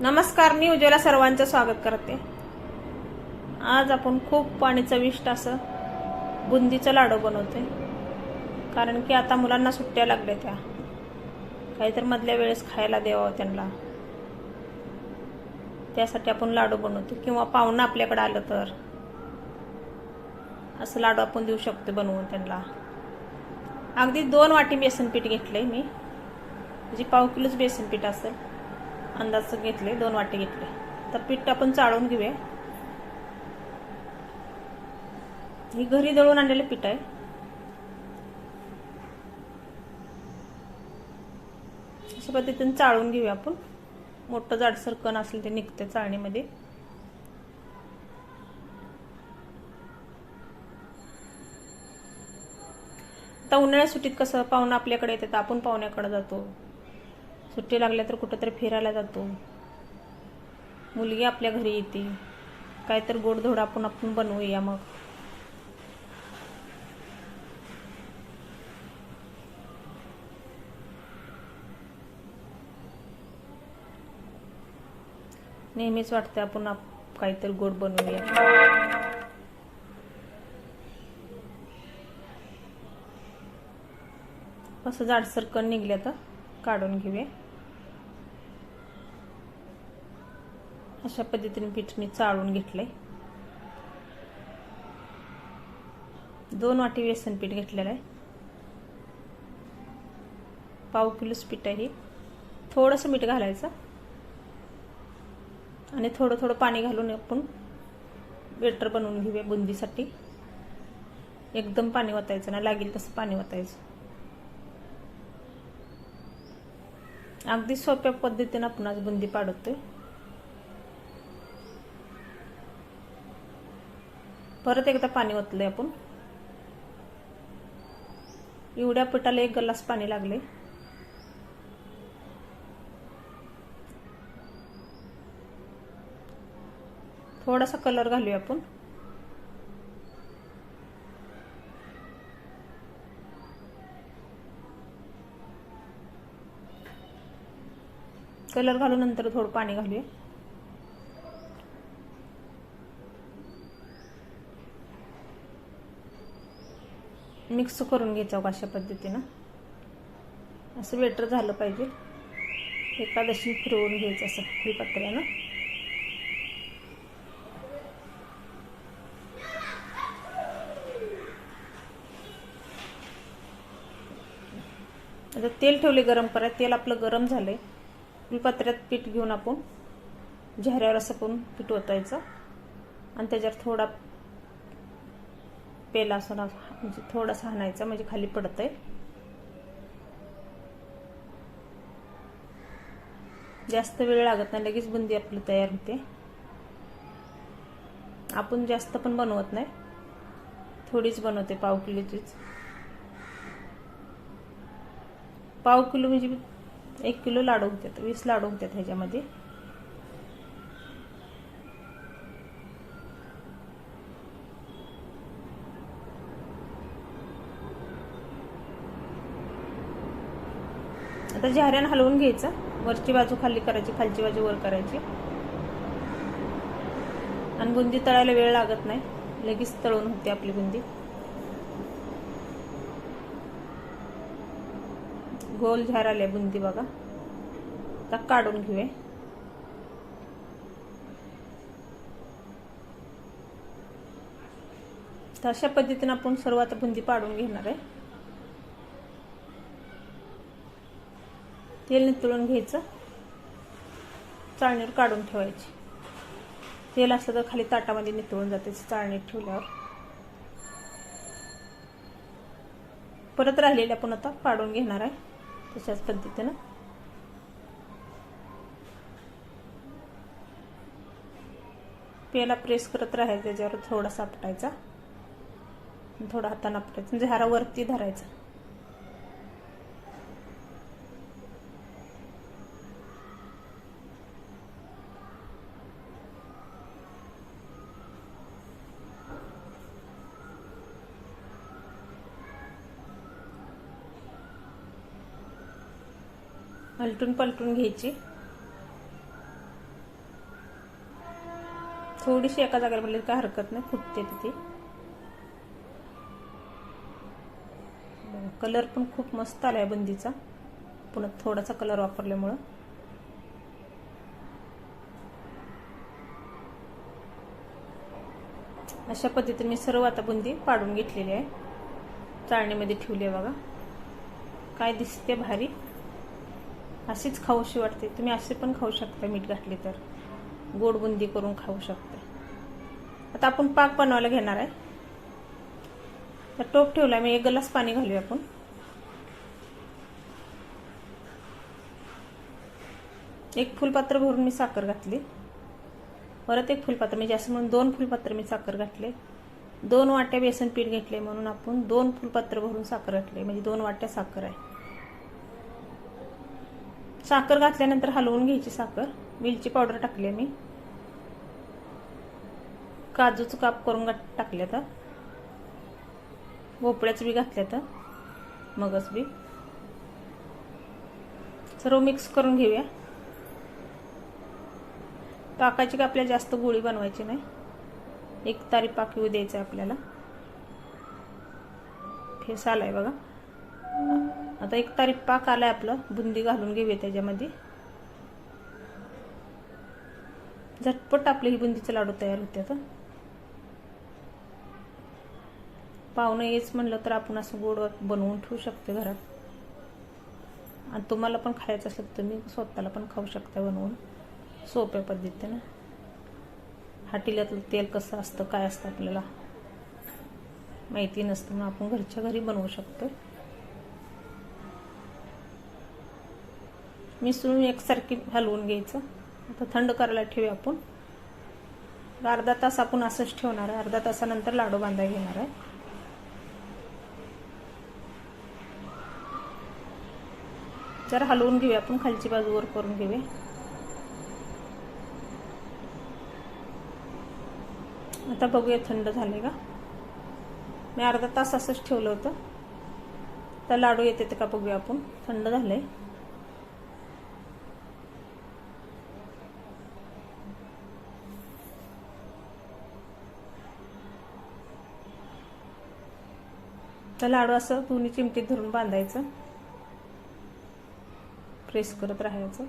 नमस्कार मी उज्ज्वला सर्वांचं स्वागत करते. आज आपण खूप पाणी चविष्ट असं बुंदीचं लाडू बनवते कारण की आता मुलांना सुट्ट्या लागल्या त्या. काहीतरी मधल्या वेळेस खायला द्यावं त्यांना. त्यासाठी आपण लाडू बनवतो. किंवा पाहुणं आपल्याकडे आलं तर असं लाडू आपण देऊ शकतो बनवून त्यांना. अगदी दोन वाटी बेसन पीठ घेतलंय मी. म्हणजे पाव किलोच बेसन पीठ असेल. अंदाज घेतले दोन वाटे घेतले. तर पीठ आपण चाळून घेऊया. ही घरी दळून आणलेलं पीठ आहे. अशा पद्धतीने चाळून घेऊया आपण. मोठं जाडसर कण असेल ते निघते चाळणीमध्ये. आता उन्हाळ्या सुट्टीत कसं पाहुणं आपल्याकडे येते तर आपण पाहुण्याकडे जातो. सुट्टी लागल्या तर कुठंतरी फिरायला जातो. मुलगी आपल्या घरी येते. काहीतरी गोडधोड आपण आपण बनवूया मग. नेहमीच वाटतं आपण काहीतरी गोड बनवूया. असं जाडसर कण निघल्या तर काढून घेऊया. अशा पद्धतीने पीठ मी चाळून घेतलंय. दोन वाटी बेसन पीठ घेतलेलं आहे. पाव किलोच पीठ आहे थोडंसं मीठ घालायचं. आणि थोडं थोडं पाणी घालून आपण बेटर बनवून घेऊया बुंदीसाठी. एकदम पाणी ओतायचं ना लागेल तसं पाणी ओतायचं अगदी सोप्या पद्धतीने आपण आज बुंदी पाडतोय. परत एकदा पाणी ओतले आपण. एवढ्या पिठाला एक ग्लास पाणी लागले थोडासा कलर घालूया आपण. कलर घालून नंतर थोडं पाणी घालूया. मिक्स करून घ्यायचं अशा पद्धतीनं. असं वेटर झालं पाहिजे. एकादशी फिरवून घ्यायचं असं फुलपत्र्यानं आता तेल ठेवले गरम करा तेल आपलं गरम झालंय. फुलपत्र्यात पीठ घेऊन आपण झऱ्यावर असं पण पीठ ओतायचं. आणि त्याच्यावर थोडा पेला असं म्हणजे थोडासा हाणायचा म्हणजे खाली पडत आहे जास्त वेळ लागत नाही लगेच बुंदी आपली तयार होते. आपण जास्त पण बनवत नाही. थोडीच बनवते पाव किलोचीच. पाव किलो म्हणजे एक किलो लाडू होतात वीस लाडू होतात ह्याच्यामध्ये. आता झाऱ्यान हलवून घ्यायचं. वरची बाजू खाली करायची खालची बाजू वर करायची. आणि बुंदी तळायला वेळ लागत नाही. लगेच तळून होते आपली बुंदी. गोल झार आले बुंदी बघा. आता काढून घेऊया. तर अशा पद्धतीने आपण सर्व आता बुंदी पाडून घेणार आहे. तेल नितळून घ्यायचं. चाळणीवर काढून ठेवायची. तेल असलं तर खाली ताटामध्ये नितळून जाते चाळणीत ठेवल्यावर. परत राहिलेले आपण आता पाडून घेणार आहे. तशाच पद्धतीनं. पेला प्रेस करत राहायचं त्याच्यावर थोडासा आपटायचा थोडा हाताने आपटायचा. म्हणजे हारावरती धरायचा. पलटून पलटून घ्यायची. थोडीशी एका जागेवर पडली काय हरकत नाही फुटते ती कलर पण खूप मस्त आलाय बुंदीचा. पुन्हा थोडासा कलर वापरल्यामुळं. अशा पद्धतीने मी सर्व आता बुंदी पाडून घेतलेली आहे. चाळणीमध्ये ठेवली आहे बघा. काय दिसते भारी. अशीच खाऊशी वाटते. तुम्ही असे पण खाऊ शकता मीठ घातले तर. गोड बुंदी करून खाऊ शकता. आता आपण पाक बनवायला घेणार आहे. तर टोप ठेवला मी एक ग्लास पाणी घालूया आपण. एक फुलपात्र भरून मी साखर घातली. परत एक फुलपात्र म्हणजे असं म्हणून दोन फुलपात्र मी साखर घातले. दोन वाट्या बेसन पीठ घेतले म्हणून आपण दोन फुलपात्र भरून साखर घातले. म्हणजे दोन वाट्या साखर आहे. साखर घातल्यानंतर हलवून घ्यायची साखर. वेलची पावडर टाकली मी. काजूचं काप करून टाकले तर भोपळ्याचं बी घातल्या तर मगच बी. सर्व मिक्स करून घेऊया. पाकाची का आपल्याला जास्त गोळी बनवायची नाही. एक तारी पाक येऊ द्यायचं आपल्याला. फेस आलाय बघा. आता एक तारीख पाक आलाय आपलं. बुंदी घालून घेऊया त्याच्यामध्ये. झटपट आपली ही बुंदीचे लाडू तयार होते आता पाहुणं येच म्हणलं तर आपण असं गोड बनवून ठेवू शकतो घरात. आणि तुम्हाला पण खायचं असलं तर तुम्ही स्वतःला पण खाऊ शकता बनवून. सोप्या पद्धतीनं. हाटिल्यातलं तेल कसं असतं काय असतं आपल्याला माहिती नसतं मग आपण घरच्या घरी बनवू शकतो मिसळून एकसारखी हलवून घ्यायचं. आता थंड करायला ठेवूया आपण. अर्धा तास आपण असंच ठेवणार आहे. अर्धा तासानंतर लाडू बांधायला घेणार आहे. जरा हलवून घेऊया आपण. खालची बाजूवर करून घेऊया. आता बघूया थंड झाले का? मी अर्धा तास असंच ठेवलं होतं. तर लाडू येते का बघूया आपण. थंड झाले तर लाडू असं दोन्ही चिमटीत धरून बांधायचं. प्रेस करत राहायचं.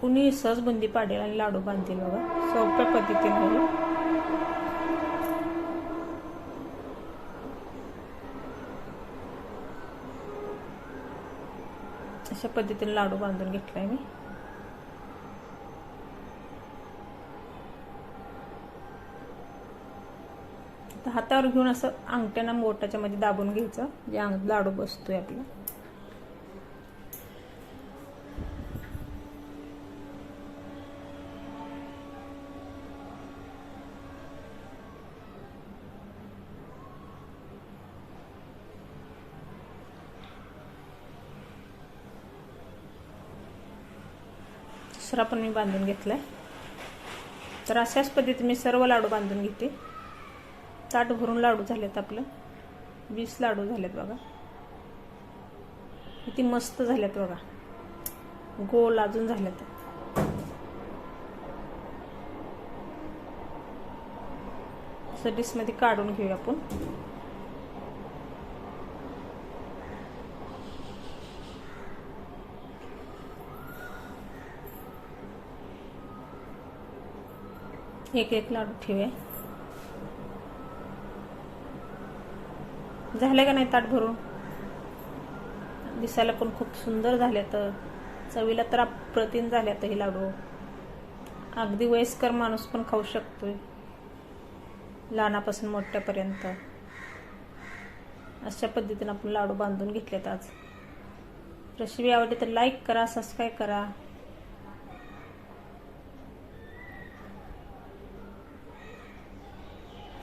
कुणी सहज बंदी पाडेल आणि लाडू बांधतील बघा. सोप्या पद्धतीने अशा पद्धतीने लाडू बांधून घेतलाय मी. हातावर घेऊन असं अंगठ्यानं मोठाच्या मध्ये दाबून घ्यायचं. जे अंग लाडू बसतोय आपला. दुसरा पण मी बांधून घेतलाय. तर अशाच पद्धतीने मी सर्व लाडू बांधून घेते. ताट भरून लाडू झालेत आपलं. वीस लाडू झालेत बघा. किती मस्त झाल्यात बघा. गोल अजून झाल्यात डिशमध्ये काढून घेऊया आपण. एक एक लाडू ठेवूया. झाले का नाही ताट भरून? दिसायला पण खूप सुंदर झाले तर. चवीला तर अप्रतिम झाले तर हे लाडू. अगदी वयस्कर माणूस पण खाऊ शकतोय. लहानापासून मोठ्यापर्यंत. अशा पद्धतीने आपण लाडू बांधून घेतलेत आज. रेसिपी आवडली तर लाईक करा सबस्क्राईब करा.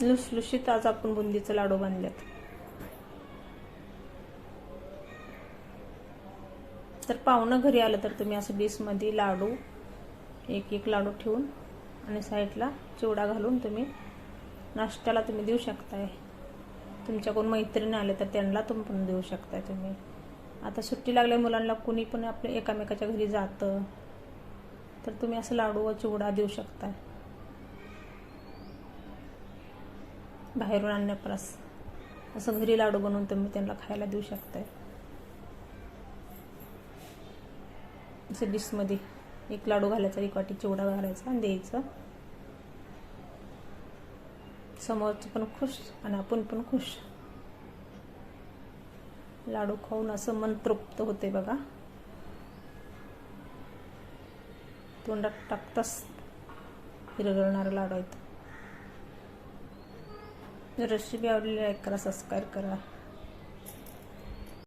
लुसलुशीत आज आपण बुंदीचं लाडू बांधलेत. तर पाहुणं घरी आलं तर तुम्ही असं डिशमध्ये लाडू एक एक लाडू ठेवून आणि साईडला चिवडा घालून तुम्ही नाश्त्याला तुम्ही देऊ शकताय. तुमच्याकडून मैत्रीण मैत्रिणी आले तर त्यांना तुम्ही पण देऊ शकताय तुम्ही. आता सुट्टी लागल्या मुलांना कुणी पण आपल्या एकामेकाच्या घरी जातं तर तुम्ही असं लाडू व चिवडा देऊ शकताय. बाहेरून आणण्यापरास असं घरी लाडू बनवून तुम्ही त्यांना खायला देऊ शकताय. असं डिशमध्ये एक लाडू घालायचा एक वाटी चिवडा घालायचा आणि द्यायचं. समोरचं पण खुश आणि आपण पण खुश. लाडू खाऊन असं मन तृप्त होते बघा. तोंडात टाकताच हिरगळणारा लाडू आहेत. रेसिपी आवडलेली लाईक करा सबस्क्राईब करा.